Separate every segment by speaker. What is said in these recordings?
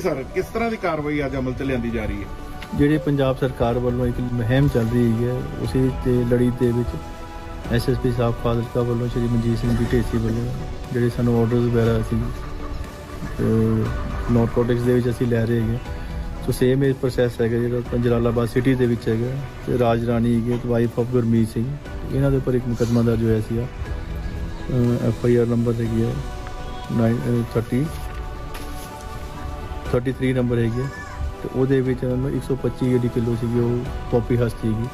Speaker 1: Sir, ਕਿਸ ਤਰ੍ਹਾਂ ਦੀ ਕਾਰਵਾਈ ਅੱਜ ਅਮਲ 'ਚ ਲਿਆਂਦੀ ਜਾ ਰਹੀ ਹੈ?
Speaker 2: ਜਿਹੜੇ ਪੰਜਾਬ ਸਰਕਾਰ ਵੱਲੋਂ ਇੱਕ ਮੁਹਿੰਮ ਚੱਲ ਰਹੀ ਹੈ, ਉਸੇ ਤੇ ਲੜੀ ਦੇ ਵਿੱਚ ਐਸਐਸਪੀ ਸਾਹਿਬ ਫਾਜ਼ਿਲਕਾ ਵੱਲੋਂ ਸ਼੍ਰੀ ਮਨਜੀਤ ਸਿੰਘ ਜੀ ਢੇਸੀ ਵੱਲੋਂ ਜਿਹੜੇ ਸਾਨੂੰ ਆਰਡਰਸ ਵਗੈਰਾ ਸੀ ਨੋਟ ਨਾਰਕੋਟਿਕਸ ਦੇ ਵਿੱਚ ਅਸੀਂ ਲੈ ਰਹੇ ਹੈਗੇ ਸੋ ਸੇਮ ਇਹ ਪ੍ਰੋਸੈਸ ਹੈਗਾ ਜਿਹੜਾ ਜਲਾਲਾਬਾਦ ਸਿਟੀ ਦੇ ਵਿੱਚ ਹੈਗਾ ਤੇ ਰਾਜ ਰਾਣੀ ਹੈਗੀ ਤੇ ਵਾਈਫ ਆਫ ਗੁਰਮੀਤ ਸਿੰਘ। ਇਹਨਾਂ ਦੇ ਉੱਪਰ ਇੱਕ ਮੁਕੱਦਮਾ ਦਰਜ ਹੋਇਆ ਸੀਗਾ। ਐਫ ਆਈ ਆਰ ਨੰਬਰ ਹੈਗੀ ਹੈ 930 33 ਨੰਬਰ ਹੈਗੀ ਹੈ। ਤੇ ਉਹਦੇ ਵਿੱਚ ਇਹਨਾਂ ਨੂੰ 125 ਜਿਹੜੀ ਕਿਲੋ ਸੀਗੀ ਉਹ ਕਾਪੀ ਹਸਤ ਸੀਗੀ।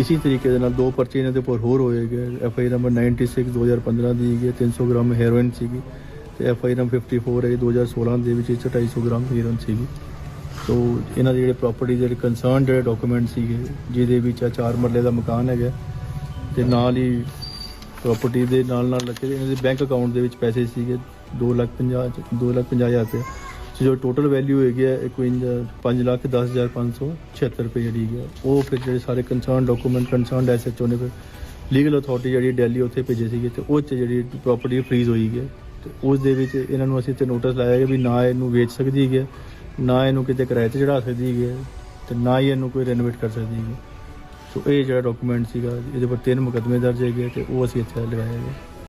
Speaker 2: ਇਸੇ ਤਰੀਕੇ ਦੇ ਨਾਲ ਦੋ ਪਰਚੇ ਇਹਨਾਂ ਦੇ ਉੱਪਰ ਹੋਰ ਹੋਏ ਗਏ ਐਫ ਆਈ ਨੰਬਰ 96 2015 ਦੀ ਹੈਗੀ ਹੈ, 300 ਗ੍ਰਾਮ ਹੈਰੋਇਨ ਸੀਗੀ। ਤੇ ਐਫ ਆਈ ਨੰਬਰ 54 ਹੈ 2016 ਦੇ ਵਿੱਚ ਇਹ 'ਚ 250 ਗ੍ਰਾਮ ਹੈਰੋਇਨ ਸੀਗੀ। ਸੋ ਇਹਨਾਂ ਦੇ ਜਿਹੜੇ ਪ੍ਰਾਪਰਟੀ ਜਿਹੜੇ ਕੰਸਰਨ ਜਿਹੜੇ ਡਾਕੂਮੈਂਟ ਸੀਗੇ ਜਿਹਦੇ ਵਿੱਚ ਆ ਚਾਰ ਮਰਲੇ ਦਾ ਮਕਾਨ ਹੈਗਾ। ਤੇ ਨਾਲ ਹੀ ਪ੍ਰਾਪਰਟੀ ਦੇ ਨਾਲ ਨਾਲ ਲੱਗੇ ਇਹਨਾਂ ਦੇ ਬੈਂਕ ਅਕਾਊਂਟ ਦੇ ਵਿੱਚ ਪੈਸੇ ਸੀਗੇ 2 ਲੱਖ 50 2 ਲੱਖ 50 ਹਜ਼ਾਰ ਰੁਪਏ। ਜੋ ਟੋਟਲ ਵੈਲਿਊ ਹੈਗੀ ਹੈ 5 ਲੱਖ 10 ਹਜ਼ਾਰ 576 ਰੁਪਏ ਜਿਹੜੀ ਹੈ ਉਹ ਫਿਰ ਜਿਹੜੇ ਸਾਰੇ ਕੰਸਰਨ ਡਾਕੂਮੈਂਟ ਕੰਸਰਨ ਐਸਐਚਓ ਨੇ ਫਿਰ ਲੀਗਲ ਅਥਾਰਟੀ ਜਿਹੜੀ ਦਿੱਲੀ ਉੱਥੇ ਭੇਜੇ ਸੀਗੇ ਤੇ ਉਹ 'ਚ ਜਿਹੜੀ ਪ੍ਰਾਪਰਟੀ ਫਰੀਜ਼ ਹੋਈ ਹੈ ਤੇ ਉਸ ਦੇ ਵਿੱਚ ਇਹਨਾਂ ਨੂੰ ਅਸੀਂ ਤੇ ਨੋਟਿਸ ਲਾਇਆ ਹੈ ਵੀ ਨਾ ਇਹਨੂੰ ਵੇਚ ਸਕਦੀ ਹੈ ਨਾ ਇਹਨੂੰ ਕਿਤੇ ਕਿਰਾਏ ਤੇ ਚੜਾ ਸਕਦੀ ਹੈ ਤੇ ਨਾ ਹੀ ਇਹਨੂੰ ਕੋਈ ਰੈਨੋਵੇਟ ਕਰ ਸਕਦੀ ਹੈ ਸੋ ਇਹ ਜਿਹੜਾ ਡਾਕੂਮੈਂਟ ਸੀਗਾ, ਇਹਦੇ ਉੱਪਰ ਤਿੰਨ ਮੁਕੱਦਮੇ ਦਰਜ ਹੈਗੇ ਤੇ ਉਹ ਅਸੀਂ ਇੱਥੇ ਲਗਾਏ ਹੈਗੇ